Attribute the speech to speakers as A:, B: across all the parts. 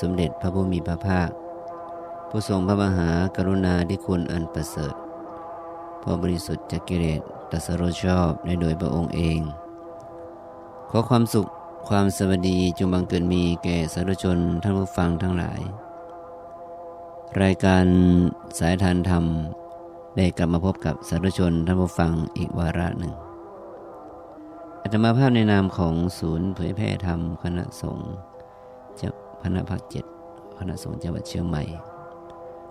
A: สมเด็จพระผู้มีพระภาค ผู้ทรงพระมหากรุณาธิคุณอันประเสริฐผู้บริสุทธิ์จากกิเลสตัสรู้ชอบในโดยพระองค์เอง ขอความสุขความสวัสดีจงบังเกิดมีแก่สาธุชนท่านผู้ฟังทั้งหลาย รายการสายทานธรรมได้กลับมาพบกับสาธุชนท่านผู้ฟังอีกวาระหนึ่งอาตมาภาพในนามของศูนย์เผยแพร่ธรรมคณะสงฆ์ เจ้าคณะภาคเจ็ดคณะสงฆ์จังหวัดเชียงใหม่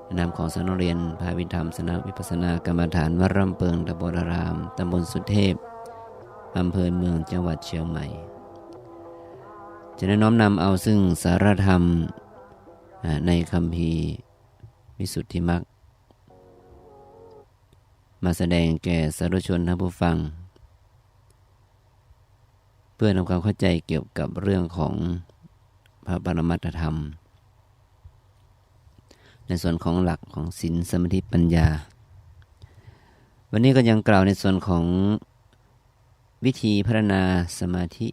A: ในนามของสนเรียนภาวิธรรมสนาวิปัสนากรรมฐานวัดรำเปิงตำบลอารามตำบลสุเทพอำเภอเมืองจังหวัดเชียงใหม่ จะได้น้อมนำเอาซึ่งสารธรรมในคำพีวิสุทธิมรรคมาแสดงแก่สาธุชนท่านผู้ฟัง เพื่อทำความเข้าใจเกี่ยวกับเรื่องของ พระปรมัตธรรม ในส่วนของหลักของศีลสมาธิปัญญา วันนี้ก็ยังกล่าวในส่วนของวิธีพัฒนาสมาธิ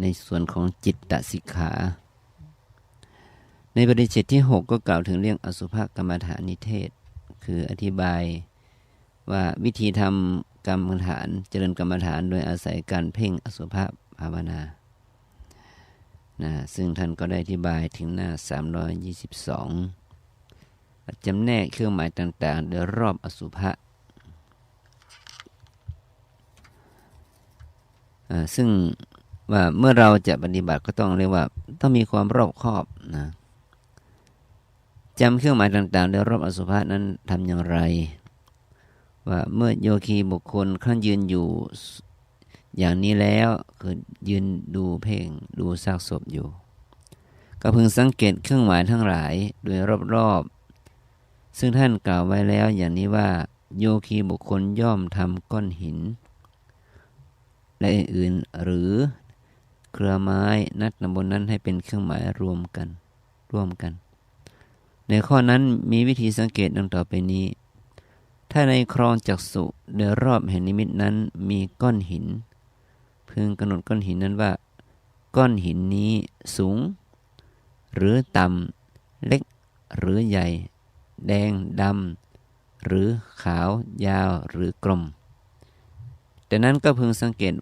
A: ในส่วนของจิตตสิกขา ในปริเจตที่ 6 ก็กล่าวถึงเรื่องอสุภกรรมฐานนิเทศ คืออธิบายว่าวิธีทำกรรมฐานเจริญกรรมฐานโดยอาศัยการเพ่งอสุภภาวนา นะซึ่งท่านก็ได้อธิบายถึงหน้า 322จำแนกเครื่องหมายต่างๆโดยรอบอสุภะซึ่งว่าเมื่อเราจะปฏิบัติก็ต้องเรียกว่าต้องมีความรอบคอบนะจำเครื่องหมายต่างๆโดยรอบอสุภะนั้นทำอย่างไร ว่าเมื่อโยคีบุคคลขั้นยืนอยู่ อย่างนี้แล้วคือยืนดูเพ่งดูซากศพอยู่ ก็พึงสังเกตเครื่องหมายทั้งหลายโดยรอบๆ ซึ่งท่านกล่าวไว้แล้วอย่างนี้ว่าโยคีบุคคลย่อมทำก้อนหิน และอื่นๆหรือเครือไม้นัดตำบนนั้นให้เป็นเครื่องหมายรวมกันร่วมกัน ในข้อนั้นมีวิธีสังเกตดังต่อไปนี้ ถ้าในครองจักสุโดยรอบแห่งนิมิตนั้นมีก้อนหิน พึงกำหนดก้อนหินนั้นว่า ก้อนหินนี้สูง หรือต่ำเล็กหรือใหญ่ แดงดำหรือขาวยาวหรือกลมแต่นั้นก็พึงสังเกต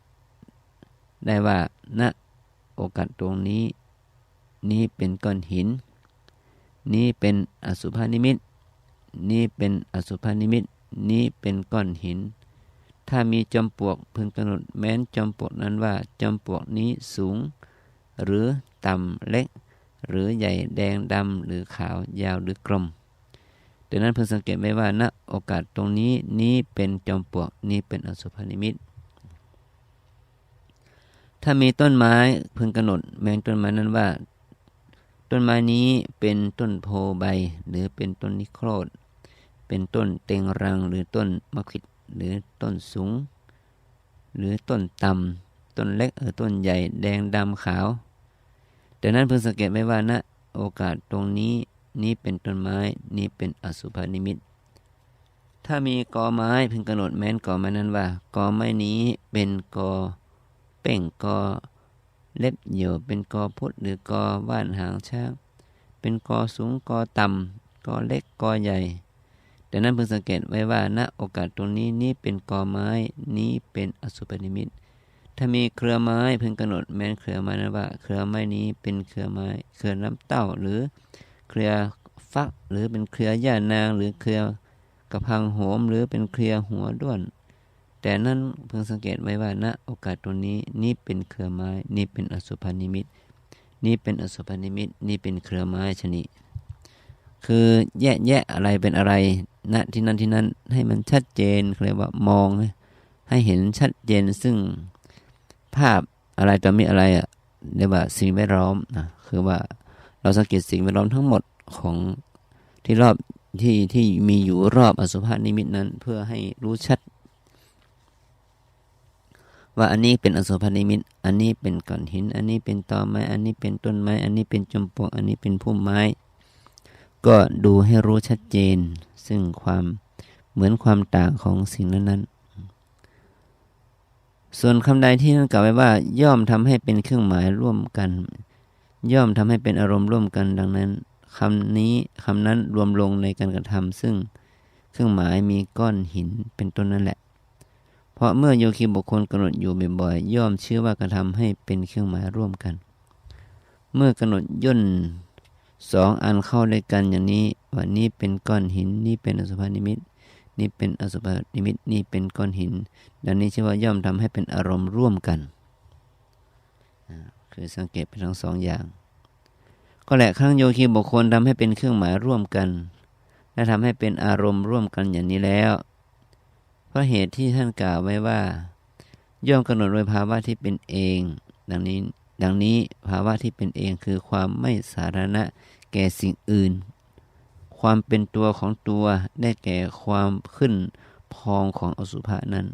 A: ได้ว่าณโอกาสตรงนี้ นี้เป็นก้อนหิน นี้เป็นอสุภานิมิต นี้เป็นอสุภานิมิต นี้เป็นก้อนหิน ถ้ามีจอมปลวกพึงกำหนดแม้นจอมปลวกนั้นว่าจอมปลวกนี้สูง หรือต่ำเล็ก หรือใหญ่แดงดำหรือขาวยาวหรือกลมดังนั้นพึงสังเกตไว้ว่าณโอกาสตรงนี้นี้เป็นจอมปลวกนี้เป็นอสุภนิมิต ถ้ามีต้นไม้พึงกำหนดแมงต้นไม้นั้นว่า ต้นไม้นี้เป็นต้นโพใบ หรือเป็นต้นนิโครธเป็นต้นเต็งรังหรือต้นมะขิด หรือต้นสูง หรือต้นต่ำต้นเล็กเออต้นใหญ่แดงดำขาวดังนั้นเพึงสังเกตไว้ว่าณโอกาสตรงนี้นี้เป็นต้นไม้นี้เป็นอสุภนิมิต ถ้ามีกอไม้เพึงกำหนดแม้นกอไม้นั้นว่ากอไม้นี้เป็นกอเป่งกอเล็บเหยี่ยวเป็นกอพุทธหรือกอว่านหางช้างเป็นกอสูงกอต่ำกอเล็กกอใหญ่ ดังนั้นพึงสังเกตไว้ว่าณโอกาสตรงนี้นี้เป็นกอไม้นี้เป็นอสุภนิมิตถ้ามีเครือไม้พึงกำหนดแม้นเครือไม้นั้นว่า เครือไม้นี้เป็นเครือไม้ เครือน้ำเต้าหรือเครือฟักหรือเป็นเครือหญ้านางหรือเครือกระพังโหมหรือเป็นเครือหัวด้วน แต่นั้นเพิ่งสังเกตไว้ว่าณโอกาสตรงนี้นี่เป็นเครือไม้ นี่เป็นอสุภนิมิต นี่เป็นอสุภนิมิต นี่เป็นเครือไม้ชนิด คือแยะแยะอะไรเป็นอะไรณที่นั้นที่นั้นให้มันชัดเจนเรียกว่ามอง ให้เห็นชัดเจนซึ่งภาพอะไรต่อมีอะไรอะเรียกว่าสิ่งแวดล้อมนะคือว่าเราสังเกตสิ่งแวดล้อมทั้งหมดของที่รอบที่ที่มีอยู่รอบอสุภานิมิตนั้น เพื่อให้รู้ชัด ว่าอันนี้เป็นอสุภานิมิต อันนี้เป็นก้อนหิน อันนี้เป็นตอไม้ อันนี้เป็นต้นไม้ อันนี้เป็นจมปลวกอันนี้เป็นพุ่มไม้ ก็ดูให้รู้ชัดเจน ซึ่งความเหมือนความต่างของสิ่งนั้นนั้นส่วนคำใดที่ท่นกล่าวไว้ว่า ย่อมทำให้เป็นเครื่องหมายร่วมกัน ย่อมทำให้เป็นอารมณ์ร่วมกันดังนั้นคำนี้คำนั้นรวมลงในการกระทำซึ่งเครื่องหมายมีก้อนหินเป็นต้นนั่นแหละ เพราะเมื่อโยคีบุคคลกำหนดอยู่บ่อยๆย่อมเชื่อว่ากระทำให้เป็นเครื่องหมายร่วมกัน เมื่อกำหนดย่น สองอันเข้าด้วยกันอย่างนี้ว่านี้เป็นก้อนหินนี่เป็นอสุภานิมิตนี่เป็นอสุภานิมิตนี่เป็นก้อนหิน ดังนี้ชื่อว่าย่อมทำให้เป็นอารมณ์ร่วมกันคือสังเกตเป็นทั้งสองอย่าง ก็แหละครั้งโยคีบุคคลทำให้เป็นเครื่องหมายร่วมกัน และทำให้เป็นอารมณ์ร่วมกันอย่างนี้แล้ว เพราะเหตุที่ท่านกล่าวไว้ว่า ย่อมกำหนดโดยภาวะที่เป็นเอง ดังนี้ ดังนี้ภาวะที่เป็นเองคือความไม่สาธารณะแก่สิ่งอื่น ความเป็นตัวของตัวได้แก่ความขึ้นพองของอสุภะนั้น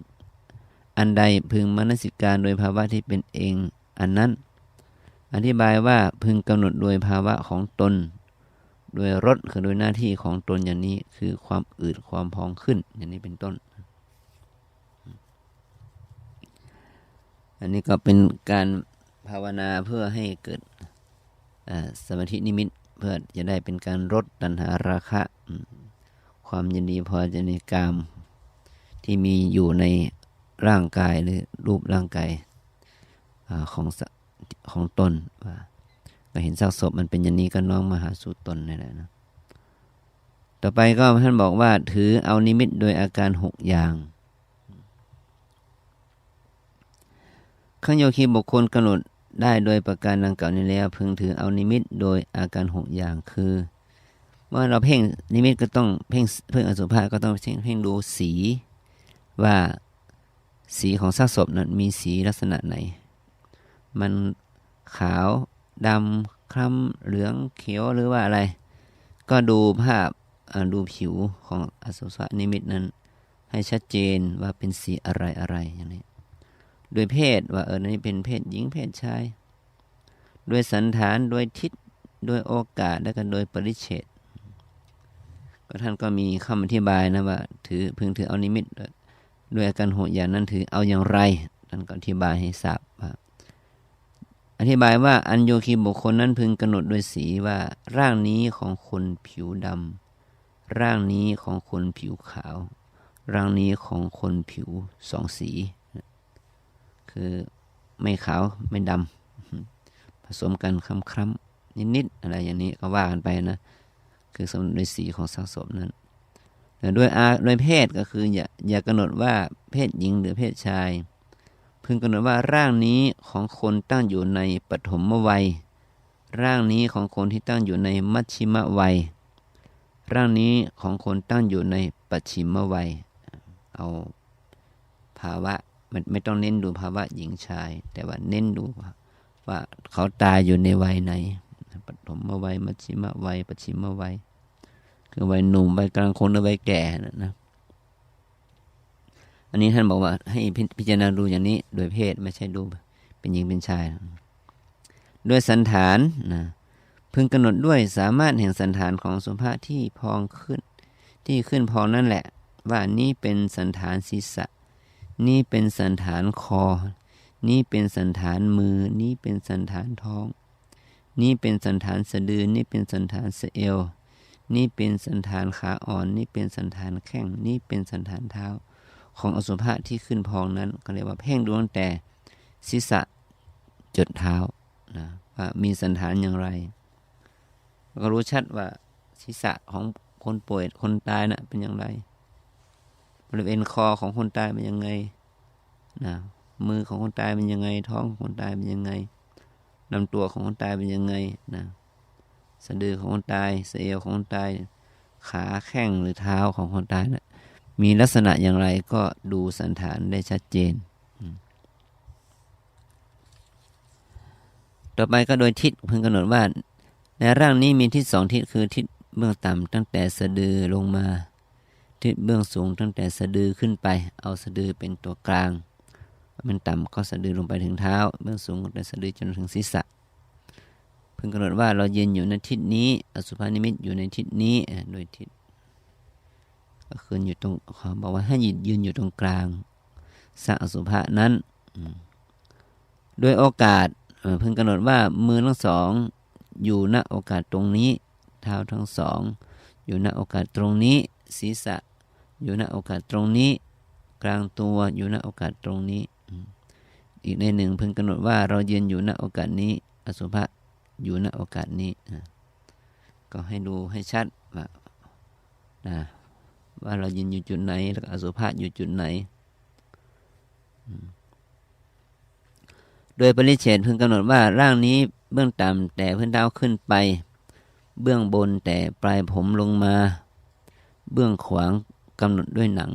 A: อันใดพึงมนสิการโดยภาวะที่เป็นเอง อันนั้น อธิบายว่าพึงกำหนดโดยภาวะของตน โดยรสคือโดยหน้าที่ของตนอย่างนี้คือความอืดความพองขึ้นอย่างนี้เป็นต้น อันนี้ก็เป็นการ ภาวนาเพื่อให้เกิดสมาธินิมิตเพื่อจะได้เป็นการลดตัณหาราคะ ความยินดีพอใจในกาม ที่มีอยู่ในร่างกายหรือรูปร่างกายของของตนว่าก็เห็นซากศพมันเป็นอย่างนี้ก็น้องมาหาสู่ตนนี่แหละนะต่อไปก็ท่านบอกว่าถือเอานิมิตโดยอาการหกอย่างขังโยคีบุคคลกำหนด ได้โดยประการดังกล่าวนี้แล้วพึงถือเอานิมิตโดยอาการหกอย่างคือ เมื่อเราเพ่งนิมิตก็ต้องเพ่งเพ่งอสุภะก็ต้องเพ่งเพ่งดูสีว่าสีของซากศพนั้นมีสีลักษณะไหน มันขาวดำคล้ำเหลืองเขียวหรือว่าอะไร ก็ดูภาพดูผิวของอสุภะนิมิตนั้น ให้ชัดเจนว่าเป็นสีอะไรอะไรอย่างนี้ โดยเพศว่าเออนี่เป็นเพศหญิงเพศชาย โดยสันฐานโดยทิศโดยโอกาสและกันโดยปริเฉดก็ท่านก็มีคำอธิบายนะว่า ถือพึงถือเอานิมิตด้วยอาการโหดอย่างนั้นถือเอาอย่างไรท่านก็อธิบายให้ทราบว่าอธิบายว่าอัญโยคีบุคคลนั้นพึงกำหนดโดยสีว่าร่างนี้ของคนผิวดำร่างนี้ของคนผิวขาว ร่างนี้ของคนผิวสองสี คือไม่ขาวไม่ดำผสมกันคล้ำๆนิดๆอะไรอย่างนี้ก็ว่ากันไปนะคือสมโดยสีของสังสมนั้นแต่ด้วยอาโดยเพศก็คืออย่าอย่ากำหนดว่าเพศหญิงหรือเพศชาย พึงกำหนดว่าร่างนี้ของคนตั้งอยู่ในปฐมวัย ร่างนี้ของคนที่ตั้งอยู่ในมัชชิมวัย ร่างนี้ของคนตั้งอยู่ในปัจฉิมวัย เอาภาวะ มันไม่ต้องเน้นดูภาวะหญิงชาย แต่ว่าเน้นดูว่าเขาตายอยู่ในวัยไหนปฐมวัยมัชชิมวัยปัจฉิมวัยคือวัยหนุ่มวัยกลางคนหรือวัยแก่นะอันนี้ท่านบอกว่าให้พิจารณาดูอย่างนี้ โดยเพศไม่ใช่ดูเป็นหญิงเป็นชาย ด้วยสันฐานนะพึงกำหนดด้วยสามารถแห่งสันฐานของสุภาพที่พองขึ้น ที่ขึ้นพองนั่นแหละ ว่านี่เป็นสันฐานศีรษะ นี่เป็นสันฐานคอ นี่เป็นสันฐานมือ นี่เป็นสันฐานท้อง นี่เป็นสันฐานสะดือ นี่เป็นสันฐานสะเอว นี่เป็นสันฐานขาอ่อน นี่เป็นสันฐานแข้ง นี่เป็นสันฐานเท้า ของอสุภะที่ขึ้นพองนั้นก็เรียกว่าเพ่งดวงแต่ศีรษะจดเท้านะว่ามีสันฐานอย่างไร ก็รู้ชัดว่าศีรษะของคนป่วยคนตายนะ่ะเป็นอย่างไร ริเวณคอของคนตายเป็นยังไงนะมือของคนตายเป็นยังไง ท้องของคนตายเป็นยังไงลำตัวของคนตายเป็นยังไงนะสะดือของคนตายเสเอวของคนตาย ขาแข้งหรือเท้าของคนตายนะมีลักษณะอย่างไรก็ดูสันฐานได้ชัดเจน ต่อไปก็โดยทิศเพิ่งกำหนดว่า ในร่างนี้มีทิศสองทิศคือทิศเบื้องต่ำตั้งแต่สะดือลงมา ทิศเบื้องสูงตั้งแต่สะดือขึ้นไป เอาสะดือเป็นตัวกลาง มันต่ำก็สะดือลงไปถึงเท้า เบื้องสูงตั้งแต่สะดือจนถึงศีรษะเพิ่งกำหนดว่าเราเยืนอยู่ในทิศนี้ อสุภานิมิตอยู่ในทิศนี้ โดยทิศก็คืออยู่ตรงขาบอกว่าให้ยืนยืนอยู่ตรงกลางสัอสุภะนั้นโดยโอกาสเพิ่งกำหนดว่ามือทั้งสอง อยู่ณโอกาสตรงนี้ เท้าทั้งสอง อยู่ณโอกาสตรงนี้ศีรษะ อยู่ณโอกาสตรงนี้ กลางตัวอยู่ณโอกาสตรงนี้ อีกในหนึ่งเพิ่งกำหนดว่าเราเยืนอยู่ณโอกาสนี้ อสุภะอยู่ณโอกาสนี้ ก็ให้ดูให้ชัดว่าว่าเรายืนอยู่จุดไหนแล้วอสุภะอยู่จุดไหน โดยปริเฉดเพิ่งกำหนดว่าร่างนี้เบื้องต่ำแต่พื้นเท้าขึ้นไป เบื้องบนแต่ปลายผมลงมา เบื้องขวาง กำหนดด้วยหนัง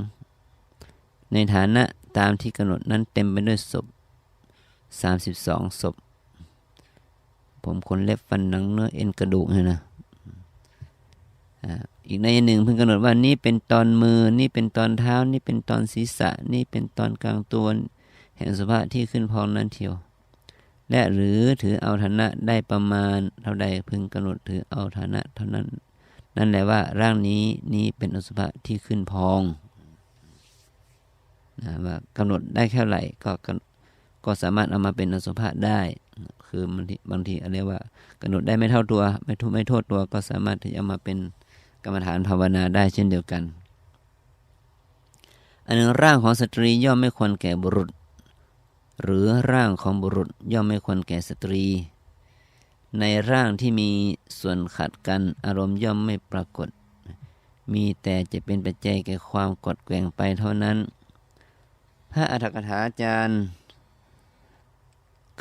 A: ในฐานะตามที่กำหนดนั้นเต็มไปด้วยศพ 32 ศพ ผมขนเล็บฟันหนังเนื้อเอ็นกระดูกเนี่ยนะอีกในหนึ่งเพิ่งกำหนดว่านี่เป็นตอนมือ นี่เป็นตอนเท้า นี่เป็นตอนศีรษะ นี่เป็นตอนกลางตัวแห่งสภาพที่ขึ้นพองนั้นเทียว และหรือถือเอาฐานะได้ประมาณเท่าใดพึงกำหนดถือเอาฐานะเท่านั้น นั่นแหละว่าร่างนี้นี้เป็นอสุภะที่ขึ้นพองนะว่ากำหนดได้แค่ไหร่ก็ก็สามารถเอามาเป็นอสุภะได้ คือบางทีบางทีอะไรว่ากำหนดได้ไม่เท่าตัว ไม่ทุไม่โทษตัวก็สามารถที่จะมาเป็นกรรมฐานภาวนาได้เช่นเดียวกัน อันหนึ่งร่างของสตรีย่อมไม่ควรแก่บุรุษ หรือร่างของบุรุษย่อมไม่ควรแก่สตรี ในร่างที่มีส่วนขัดกันอารมณ์ย่อมไม่ปรากฏ มีแต่จะเป็นปัจจัยแก่ความกดแกว่งไปเท่านั้น พระอัฏฐกถาจารย์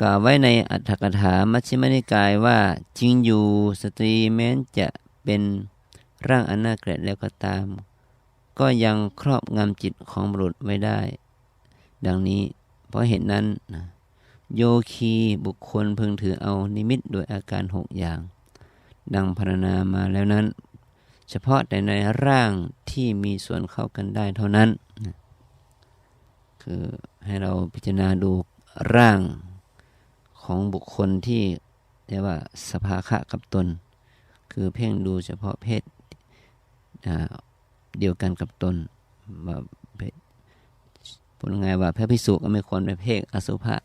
A: กล่าวไว้ในอัฏฐกถามัชฌิมนิกายว่าจริงอยู่สตรีแม้นจะเป็นร่างอันน่าเกลียดแล้วก็ตาม ก็ยังครอบงำจิตของบุรุษไว้ได้ ดังนี้เพราะเหตุนั้น โยคีบุคคลพึงถือเอานิมิตโดยอาการหกอย่าง ดังพรรณนามาแล้วนั้น เฉพาะแต่ในร่างที่มีส่วนเข้ากันได้เท่านั้น คือให้เราพิจารณาดูร่างของบุคคลที่เรียกว่าสภาคะกับตน คือเพ่งดูเฉพาะเพศเดียวกันกับตนว่าพูดง่ายว่าพระพิสุก็ไม่ควรไปเพ่งอสุภะ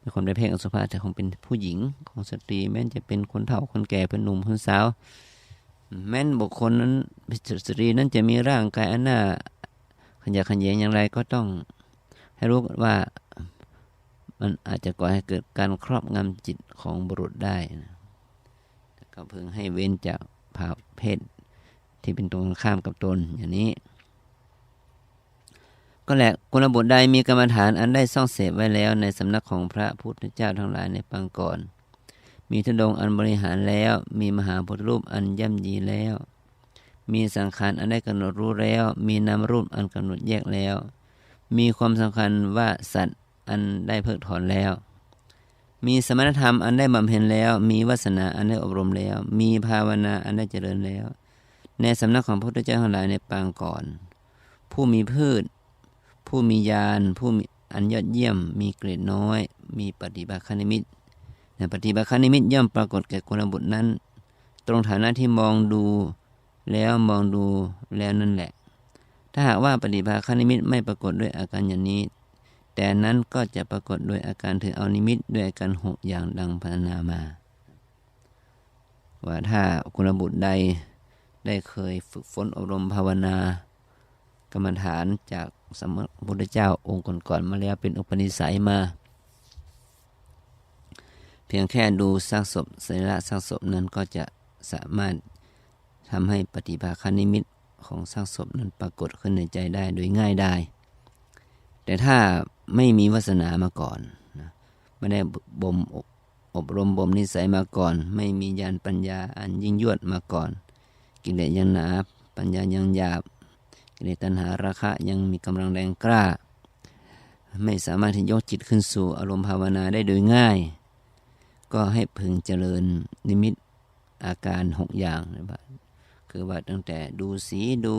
A: ไม่ควรไปเพ่งอสุภะแต่คงเป็นผู้หญิงของสตรี แม้จะเป็นคนเฒ่าคนแก่เป็นหนุ่มคนสาว แม้นบุคคลนั้นสตรีนั้นจะมีร่างกายอันน่าขยันขันแยงอย่างไรก็ต้องให้รู้ว่ามันอาจจะก่อให้เกิดการครอบงำจิตของบุรุษได้นะก็เพิ่งให้เว้นจากภาเพศที่เป็นตรงข้ามกับตนอย่างนี้ ก็แหละกุลบุตรใดมีกรรมฐานอันได้ซ่องเสพไว้แล้วในสำนักของพระพุทธเจ้าทั้งหลายในปังก่อน มีทุดงอันบริหารแล้ว มีมหาพุทธรูปอันย่ำยีแล้ว มีสังขารอันได้กำหนดรู้แล้ว มีนามรูปอันกำหนดแยกแล้ว มีความสำคัญว่าสัตว์อันได้เพิกถอนแล้ว มีสมณธรรมอันได้บำเพ็ญแล้ว มีวาสนาอันได้อบรมแล้ว มีภาวนาอันได้เจริญแล้ว ในสำนักของพระพุทธเจ้าทั้งหลายในปางก่อน ผู้มีพืช ผู้มียานผู้มีอันยอดเยี่ยม มีเกรดน้อย มีปฏิบัติคณิมิตในปฏิบัติคณิมิตย่อมปรากฏแก่คนบุตรนั้น ตรงฐานะที่มองดูแล้วมองดูแล้วนั่นแหละ ถ้าหากว่าปฏิบัติคณิมิตไม่ปรากฏด้วยอาการอย่างนี้ แต่นั้นก็จะปรากฏโดยอาการถือเอานิมิตด้วยอาการหกอย่างดังพรรณนามา ว่าถ้าคุณบุตรใดได้เคยฝึกฝนอบรมภาวนากรรมฐานจาก สมพุทธเจ้าองค์ก่อนๆมาแล้วเป็นอุปนิสัยมา เพียงแค่ดูซากศพสรีระซากศพนั้นก็จะสามารถทำให้ปฏิภาคานิมิตของซากศพนั้นปรากฏขึ้นในใจได้โดยง่ายได้ แต่ถ้าไม่มีวาสนามาก่อนนะไม่ได้บ่มอบรมบ่มนิสัยมาก่อน ไม่มีญาณปัญญาอันยิ่งยวดมาก่อน กิเลสยังหนาปัญญายังหยาบ กิเลสตัณหาราคะยังมีกำลังแรงกล้า ไม่สามารถที่ยกจิตขึ้นสู่อารมณ์ภาวนาได้โดยง่าย ก็ให้พึงเจริญนิมิตอาการหกอย่างนะคือว่าตั้งแต่ดูสีดู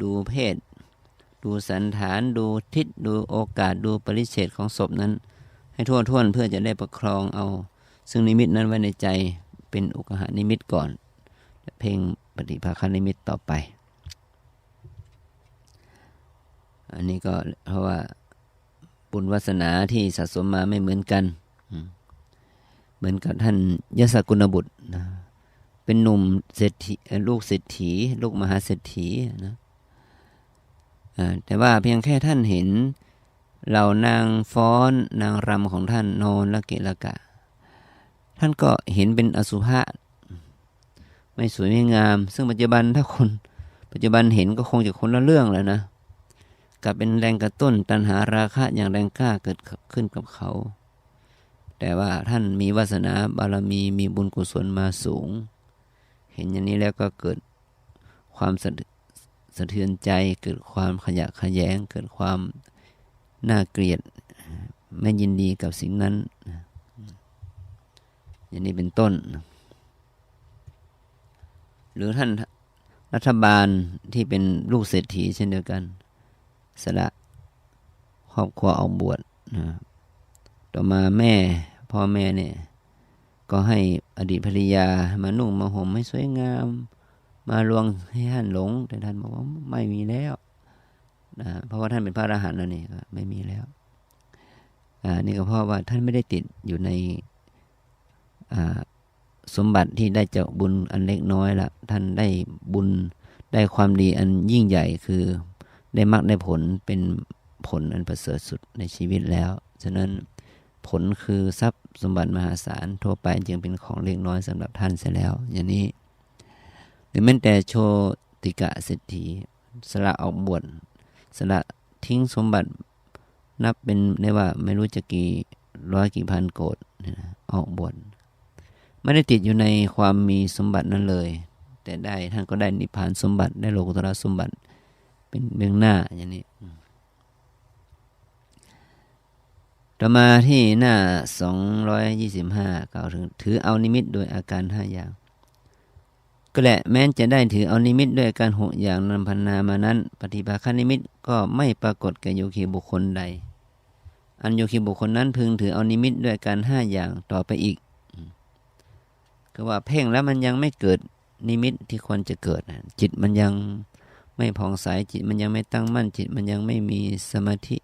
A: ดูเพศ ดูสันฐานดูทิศดูโอกาสดูปริเฉดของศพนั้น ให้ทั่วท่วนเพื่อจะได้ประครองเอา ซึ่งนิมิตนั้นไว้ในใจเป็นอุกหานิมิตก่อน เพ่งปฏิภาคนิมิตต่อไป อันนี้ก็เพราะว่าปุญวาสนาที่สะสมมาไม่เหมือนกัน เหมือนกับท่านยศกุณบุตรนะเป็นหนุ่มเศรษฐีลูกเศรษฐี ลูกมหาเศรษฐีนะแต่ว่าเพียงแค่ท่านเห็นเหล่านางฟ้อนนางรำของท่านนอนละเกะละกะ ท่านก็เห็นเป็นอสุภะไม่สวยไม่งาม ซึ่งปัจจุบันถ้าคนปัจจุบันเห็นก็คงจะคนละเรื่องแล้วนะ กับเป็นแรงกระตุ้นตันหาราคะอย่างแรงกล้าเกิดขึ้นกับเขา แต่ว่าท่านมีวาสนาบารมีมีบุญกุศลมาสูง เห็นอย่างนี้แล้วก็เกิดความสะเทือนใจเกิดความขยะขยง เกิดความน่าเกลียดไม่ยินดีกับสิ่งนั้น อย่างนี้เป็นต้น หรือท่านรัฐบาลที่เป็นลูกเศรษฐีเช่นเดียวกัน สละครอบครัวออกบวชนะต่อมาแม่พ่อแม่เนี่ยก็ให้อดีตภรรยามานุ่งมาห่มให้สวยงาม มาลวงให้ท่านหลง แต่ท่านบอกว่าไม่มีแล้วนะเพราะว่าท่านเป็นพระอรหันต์แล้วนี่ก็ไม่มีแล้วอ่านี่ก็เพราะว่าท่านไม่ได้ติดอยู่ในอ่าสมบัติที่ได้จากบุญอันเล็กน้อยละท่านได้บุญได้ความดีอันยิ่งใหญ่คือ ได้มากได้ผลเป็นผลอันประเสริฐสุดในชีวิตแล้ว ฉะนั้นผลคือทรัพย์สมบัติมหาศาลทั่วไปจึงเป็นของเล็กน้อยสำหรับท่านเสียแล้ว อย่างนี้ หรือแม้แต่โชติกะเศรษฐีสละออกบวชสละทิ้งสมบัตินับเป็นได้ว่าไม่รู้จะกี่ร้อยกี่พันโกดออกบวชไม่ได้ติดอยู่ในความมีสมบัตินั้นเลย แต่ได้ท่านก็ได้นิพพานสมบัติได้โลกุตระสมบัติ เป็นเบื้องหน้าอย่างนี้ ต่อมาที่หน้า 225กล่าวถึง ถือเอานิมิตโดยอาการห้าอย่าง ก็แหละแม้นจะได้ถือเอานิมิตด้วยอาการหกอย่างนำพันนามานั้น ปฏิภาคนิมิตก็ไม่ปรากฏแก่โยคีบุคคลใด อันโยคีบุคคลนั้นพึงถือเอานิมิตด้วยการห้าอย่างต่อไปอีกก็ว่าเพ่งแล้วมันยังไม่เกิดนิมิตที่ควรจะเกิดจิตมันยัง ไม่ผ่องใสจิตมันยังไม่ตั้งมั่นจิต มันยังไม่มีสมาธิ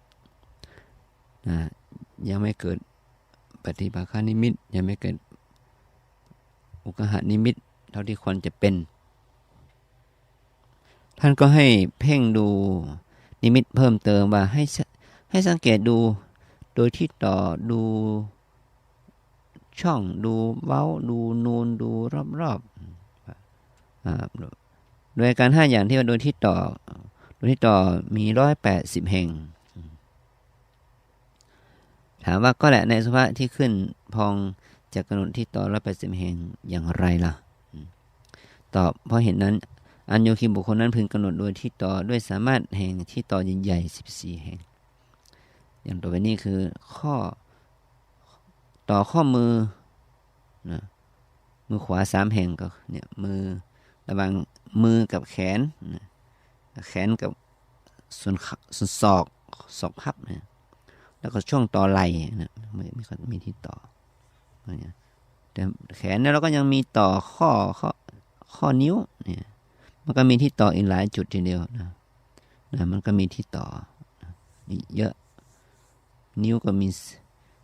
A: นะยังไม่เกิดปฏิภาคานิมิต ยังไม่เกิดอุกหานิมิต เท่าที่ควรจะเป็น ท่านก็ให้เพ่งดูนิมิตเพิ่มเติมว่าให้ให้สังเกตดูโดยที่ต่อดูช่องดูเว้าดูนูนดูรอบๆ โดยการห้าอย่างที่ว่าโดยที่ต่อ โดยที่ต่อมีร้อยแปดสิบแห่ง ถามว่าก็แหละในสภาพที่ขึ้นพองจากกำหนดที่ต่อร้อยแปดสิบแห่งอย่างไรล่ะ ตอบเพราะเห็นนั้น อันโยคิบุคคลนั้นพึงกำหนดโดยที่ต่อด้วยสามารถแห่งที่ต่อใหญ่ๆสิบสี่แห่ง อย่างตัวไปนี้คือข้อต่อข้อมือนะมือขวาสามแห่งก็เนี่ยมือระหว่าง มือกับแขน แขนกับส่วนส่วนศอกศอกพับนะแล้วก็ช่วงต่อไหล่นะไม่ไม่มีที่ต่อแต่แขนเนี่ยเราก็ยังมีต่อข้อข้อข้อนิ้วเนี่ยมันก็มีที่ต่ออีกหลายจุดทีเดียวนะนะมันก็มีที่ต่อเยอะ นิ้วก็มี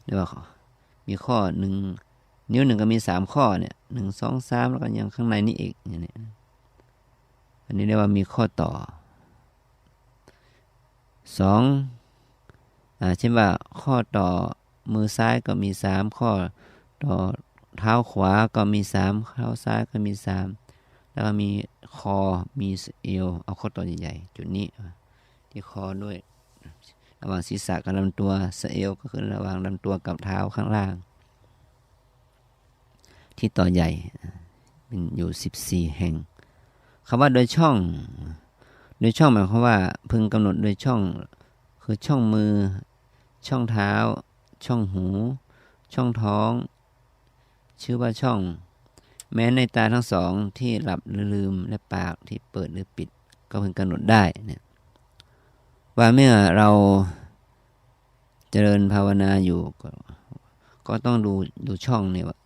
A: เรียกว่ามีข้อหนึ่งนิ้วหนึ่งก็มีสามข้อเนี่ยหนึ่งสองสามแล้วก็ยังข้างในนี่อีกอย่างนี้ อันนี้เรียกว่ามีข้อต่อสองอาเช่นว่าข้อต่อมือซ้ายก็มีสามข้อต่อเท้าขวาก็มีสามเท้าซ้ายก็มีสามแล้วก็มีคอมีเอวเอาข้อต่อใหญ่ๆจุดนี้ที่คอด้วย ระหว่างศีรษะกับลำตัวสเอวก็คือระหว่างลำตัวกับเท้าข้างล่าง ที่ต่อใหญ่เป็นอยู่สิบสี่แห่ง คำว่าโดยช่อง โดยช่องหมายความว่า พึงกำหนดโดยช่อง คือช่องมือ ช่องเท้า ช่องหู ช่องท้อง ชื่อว่าช่อง แม้ในตาทั้งสองที่หลับหรือลืมและปากที่เปิดหรือปิด ก็พึงกำหนดได้เนี่ยว่าเมื่อเราเจริญภาวนาอยู่ ก็ก็ต้องดูดูช่องเนี่ยว่า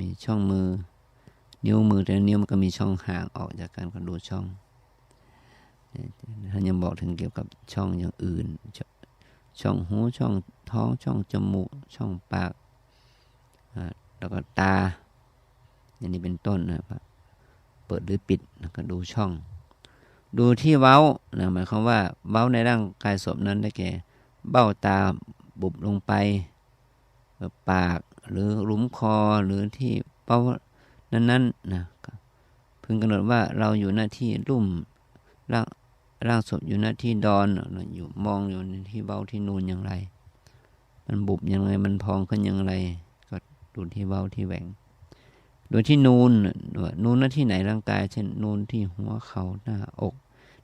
A: มีช่องมือ นิ้วมือแต่นิ้วมันก็มีช่องห่างออกจากการกระดูช่องท่านยังบอกถึงเกี่ยวกับช่องอย่างอื่น ช่องหูช่องท้องช่องจมูก ช่องปากแล้วก็ตาอย่างนี้เป็นต้นนะครับเปิดหรือปิดแล้วก็ดูช่อง ดูที่เว้านะหมายความว่าเว้าในร่างกายศพนั้นได้แก่ เบ้าตาบุบลงไป ปากหรือหลุมคอหรือที่เป้า นั้นๆนะพึงกำหนดว่าเราอยู่หน้าที่รุ่มร่างร่างศพอยู่หน้าที่ดอนอยู่มองอยู่ในที่เบ้าที่นูนอย่างไร มันบุบยังไงมันพองขึ้นอย่างไร ก็ดูที่เบ้าที่แหวงโดยที่นูนนูนหน้าที่ไหนร่างกาย เช่นนูนที่หัวเขา่าหน้าอก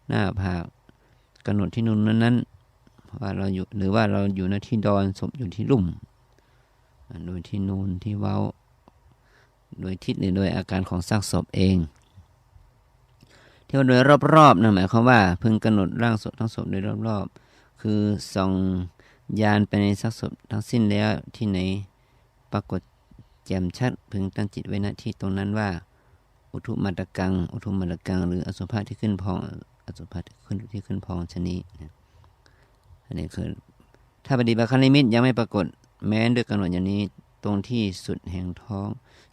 A: หน้าผากกำหนดที่นูนนั้นๆว่าเราอยู่หรือว่าเราอยู่หน้าที่ดอนศพอยู่ที่ลุ่มโดยที่นูนที่เว้า โดยทิศหรือโดยอาการของซากศพเองที่ว่าโดยรอบๆนะหมายความว่า พึงกำหนดร่างศพทั้งศพโดยรอบๆ คือส่องยานไปในซากศพทั้งสิ้นแล้วที่ไหนปรากฏแจ่มชัด พึงตั้งจิตไว้ณที่ตรงนั้นว่า อุทุมัตตกัง อุทุมัตตกัง หรืออสุภะที่ขึ้นพองอสุภะที่ขึ้นที่ขึ้นพองชนิดนะอันนี้คือถ้าปฏิบัติคันนิมิตยังไม่ปรากฏแม้ด้วยกำหนดอย่างนี้ตรงที่สุดแห่งท้อง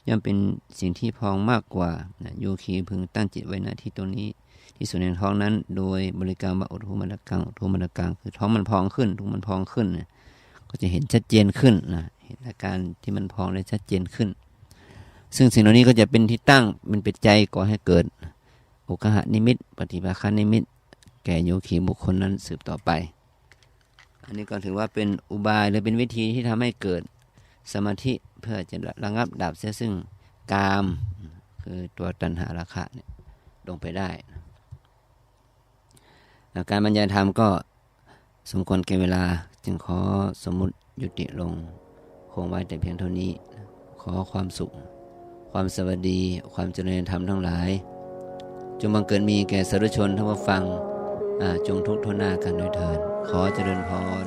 A: ย่อมเป็นสิ่งที่พองมากกว่านะโยคีพึงตั้งจิตไว้ณที่ตรงนี้ ที่สุดแห่ท้องนั้น โดยบริกรรมว่าอุทุมัตตกังอุทุมัตตกังคือท้องมันพองขึ้นทุกมันพองขึ้นนะก็จะเห็นชัดเจนขึ้นนะเห็นอาการที่มันพองได้ชัดเจนขึ้น ซึ่งสิ่งเหล่านี้ก็จะเป็นที่ตั้งเป็นใจก่อให้เกิดโอกหะนิมิต ปฏิภาคานิมิต แก่โยคีบุคคลนั้นสืบต่อไป อันนี้ก็ถือว่าเป็นอุบายหรือเป็นวิธีที่ทำให้เกิด สมาธิเพื่อจะระงับดับเสียซึ่งกาม คือตัวตัณหาราคะเนี่ยลงไปได้การบรรยายธรรมก็สมควรแก่เวลาจึงขอสมมุติยุติลง คงไว้แต่เพียงเท่านี้ ขอความสุข ความสวัสดี ความเจริญธรรมทั้งหลาย จงบังเกิดมีแก่สาธุชนทั้งผู้ฟังจงทุกข์ทนหน้ากันโดยเถิดขอเจริญพร